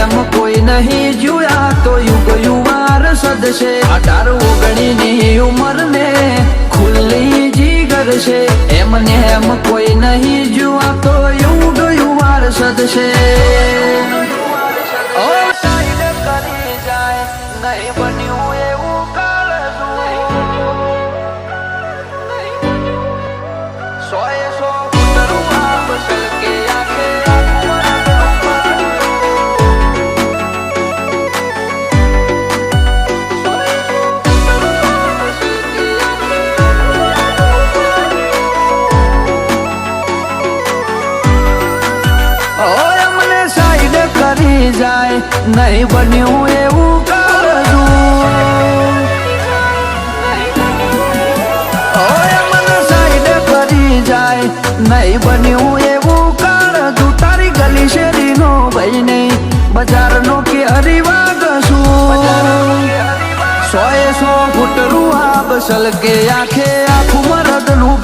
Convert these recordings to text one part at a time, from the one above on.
એમ કોઈ નહીં જોયા તો યુગ યુવાર સદશે. અઢારો ઓગણીની ઉંમર ખુલ્લી જીગર છે એમને એમ કોઈ નહીં જોયા તો યુગ યુવાર સદશે. જાય નહીં બન્યું એવું નહીં બન્યું એવું કાળજું તારી ગલી શેરીનો ભાઈ નહીં. બજારનો કે હરિવાગ શું? સોએ સો ફૂટ રૂહા બસલ કે આખે આખું મરદનું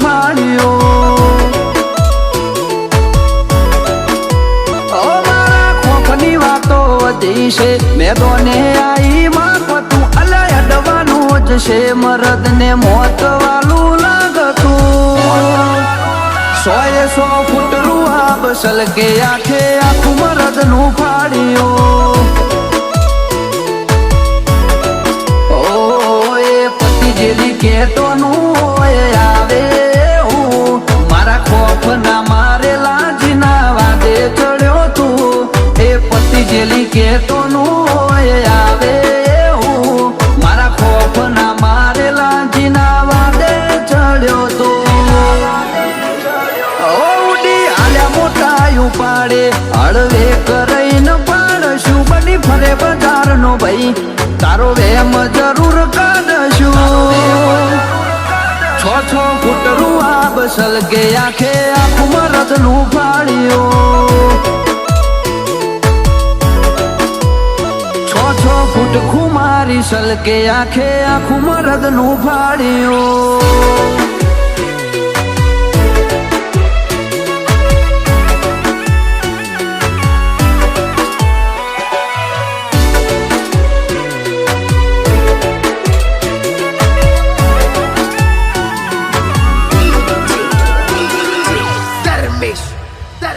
વધી છે. મેદોને આઈ માં તું અલય અડવાનું જ છે. મરદને મોત વાલું સોએ સો ફૂટ રૂહા બસલ કે આખે આખું મરદનું ફાડ્યો ઓ એ પતિ જેલી કેતો નું આવે નો ભાઈ, તારો વેમ જરૂર કાઢશું. છ છ ફૂટ રૂઆ બસલ કે આંખે આખું મરદનું ફાડ્યું છ છ ફૂટ ખુમારી સલકે આખે આખું મરદનું ફાડ્યું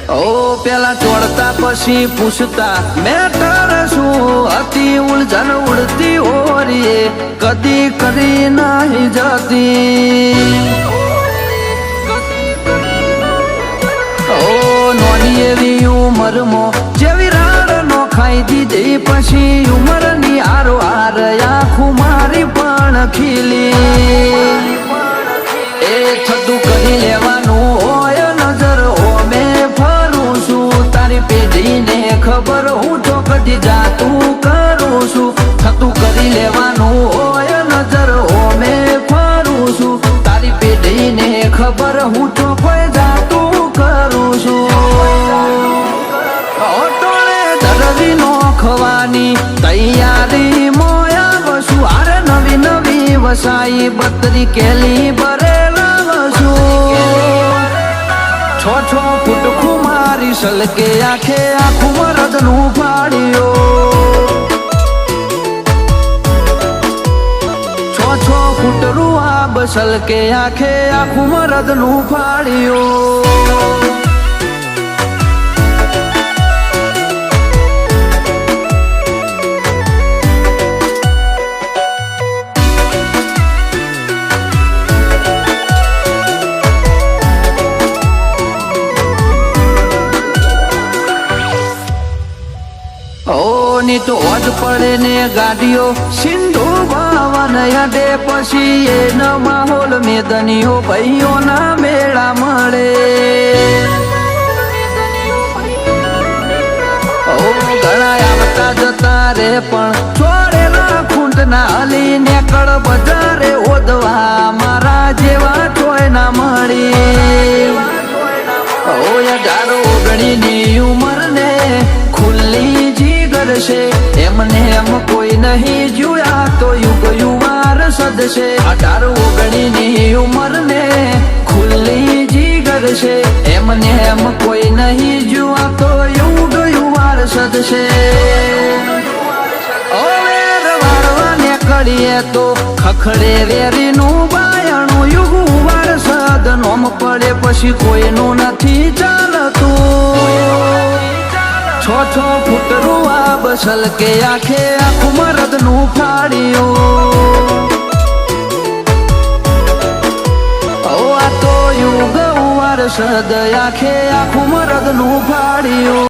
ઓ, પેલા ચોડતા પછી પૂછતા મેટર શું હતી ઉલઝન ઉડતી ઓરીએ કદી કરી નહીં જતી. ઓ, નોની એવી ઉંમરમાં જેવી રાડ નો ખાઈ દીધી, પછી ઉંમરની આરો આર આખું મારી પણ ખીલી. કદી જાતું કરું છું. થતું કરી લેવાનું હોય, નજર ઓમે ફરું છું. તારી પેઢીને ખબર હું તો કોઈ જાતું કરું છું. ઓટોળે દરદી નો ખવાની તૈયારી મોયા વસુ. આરે નવી નવી વસાઈ, બત્રી કેલી બરેલા વસુ. છો, છ ફૂટ સલકે આખે આખું મરદનું ફાડ્યો છ છ ફૂટ રૂઆ બસલ કે આખે આખું મરદનું ફાડ્યો ઓ ની તો જ પડે ને ગાડીઓ, સિંધુ ભાવન અડે પછી એનો માહોલ મેદનીઓ ભાઈઓના મેળા મળે. ઓ, ઘણા આવતા જતા રે પણ છોડેલા ખૂંટના અલી ને બજારે મને એમ કોઈ નહીં જોયા તો યુગ યુવાર સદશે. અઢાર ઓગણી ની ઉંમર ને ખુલ્લી જીગર છે. એમને એમ કોઈ નહીં જોયા તો યુગ યુવાર સદશે. કરીએ તો ખખડે રેરીનું બાયણું યુગ વાર સદ નોમ પડે પછી કોઈનું નથી ચાલ છો ફૂટરું આ બસલ કે આખે આખું મરદનું ફાડ્યું ઓ, આ તો યુગનું મરદનું ફાડ્યું